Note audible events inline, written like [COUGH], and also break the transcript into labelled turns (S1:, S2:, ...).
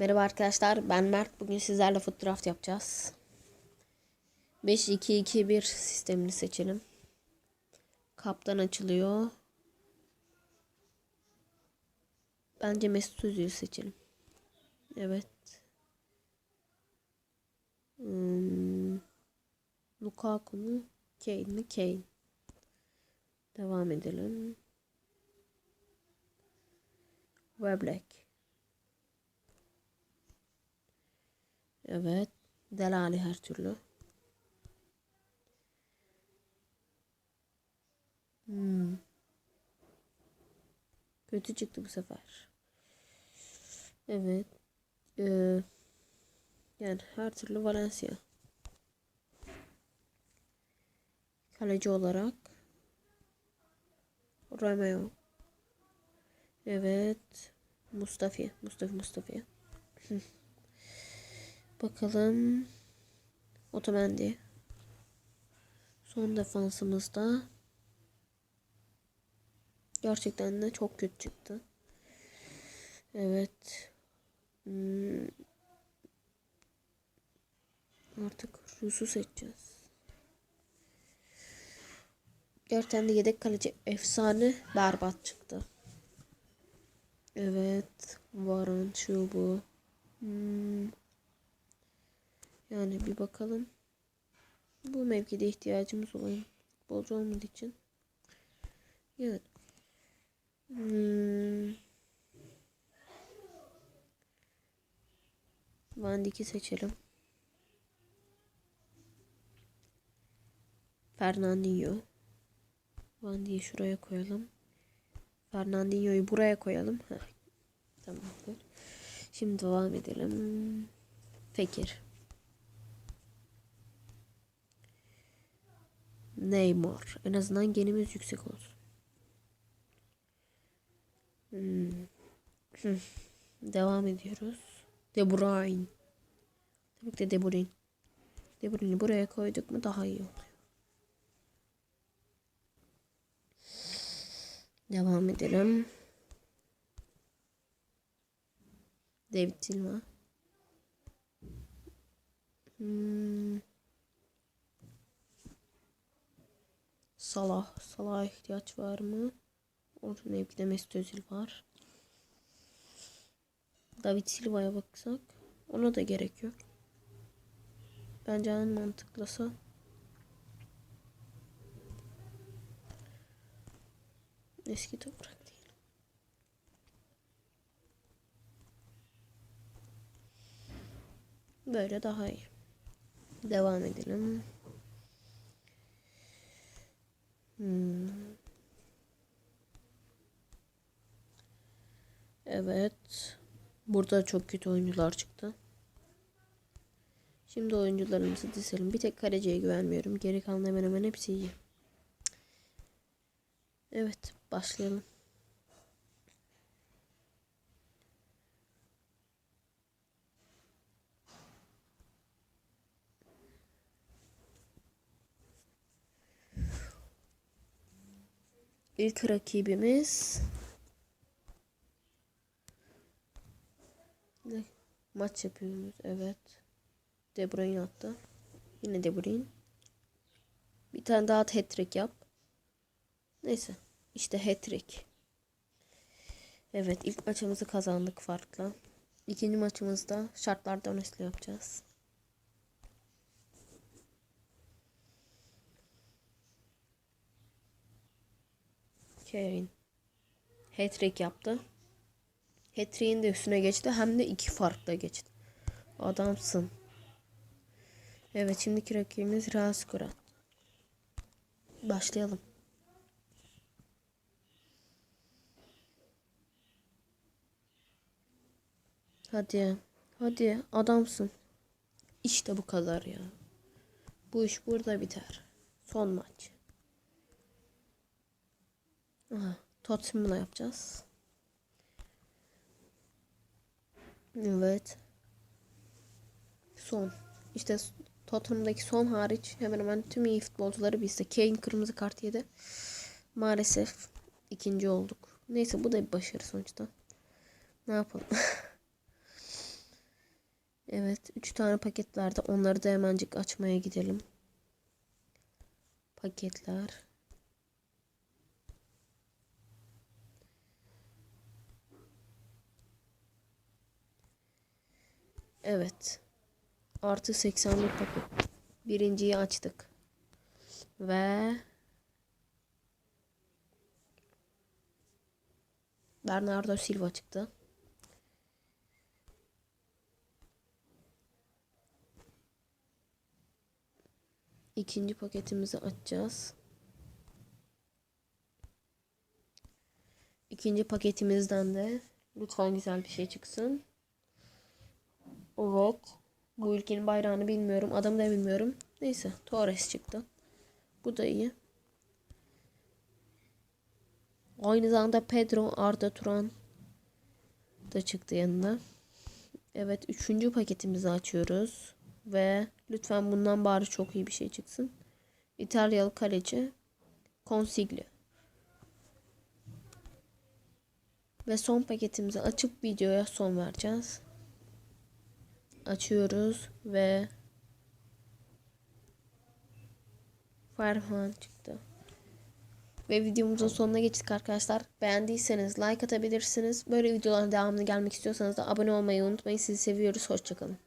S1: Merhaba arkadaşlar ben Mert. Bugün sizlerle foot draft yapacağız. 5-2-2-1 sistemini seçelim. Kaptan açılıyor. Bence Mesut Özil'i seçelim. Evet. Hmm. Lukaku mu? Kane mi? Kane. Devam edelim. Weblek. Evet. Delali her türlü. Hmm. Kötü çıktı bu sefer. Evet. Ee, yani her türlü Valencia. Kaleci olarak Romeo. Evet. Mustafa. Mustafa Mustafa. [LAUGHS] Bakalım. Otamendi. Son defansımızda gerçekten de çok kötü çıktı. Evet. Hmm. Artık Rus'u seçeceğiz. Gerçekten de yedek kaleci efsane berbat çıktı. Evet. Varan şu bu. Hmm. Yani bir bakalım. Bu mevkide ihtiyacımız olan futbolcu olmadığı için. Evet. Hmm. Van Dijk'i seçelim. Fernandinho. Van Dijk'i şuraya koyalım. Fernandinho'yu buraya koyalım. Heh. Tamamdır. Şimdi devam edelim. Fekir. Neymar. En azından genimiz yüksek olsun. Hmm. Devam ediyoruz. De Bruyne. Tabii ki de De Bruyne. De Bruyne'i buraya koyduk mu daha iyi oluyor. Devam edelim. David Silva. Hmm. Salah. Salah'a ihtiyaç var mı? Orta mevkide Mesut Özil var. David Silva'ya baksak ona da gerek yok. Bence en mantıklısı eski toprak değil. Böyle daha iyi. Devam edelim. Hmm. Evet. Burada çok kötü oyuncular çıktı. Şimdi oyuncularımızı dizelim. Bir tek kaleciye güvenmiyorum. Geri kalan hemen hemen hepsi iyi. Evet. Başlayalım. İlk rakibimiz maç yapıyoruz. Evet. De Bruyne attı. Yine De Bruyne. Bir tane daha hat-trick yap. Neyse. İşte hat-trick. Evet ilk maçımızı kazandık farklı. İkinci maçımızda şartlardan üstü yapacağız. Kane. Hat-trick yaptı. Hat-trick'in de üstüne geçti. Hem de iki farkla geçti. Adamsın. Evet şimdiki rakibimiz Raas Kurat. Başlayalım. Hadi. Hadi adamsın. İşte bu kadar ya. Bu iş burada biter. Son maç. Aha, Tottenham'la yapacağız. Evet. Son. İşte Tottenham'daki son hariç hemen hemen tüm iyi futbolcuları bizde. Kane kırmızı kart yedi. Maalesef ikinci olduk. Neyse bu da bir başarı sonuçta. Ne yapalım? [LAUGHS] Evet. Üç tane paket vardı. Onları da hemencik açmaya gidelim. Paketler. Evet. Artı 81 paket. Birinciyi açtık. Ve Bernardo Silva çıktı. İkinci paketimizi açacağız. İkinci paketimizden de lütfen güzel bir şey çıksın. Evet. Bu ülkenin bayrağını bilmiyorum. Adamı da bilmiyorum. Neyse. Torres çıktı. Bu da iyi. Aynı zamanda Pedro Arda Turan da çıktı yanına. Evet. Üçüncü paketimizi açıyoruz. Ve lütfen bundan bari çok iyi bir şey çıksın. İtalyalı kaleci Consigli. Ve son paketimizi açıp videoya son vereceğiz. Açıyoruz ve Farhan çıktı. Ve videomuzun sonuna geçtik arkadaşlar. Beğendiyseniz like atabilirsiniz. Böyle videoların devamını gelmek istiyorsanız da abone olmayı unutmayın. Sizi seviyoruz. Hoşçakalın.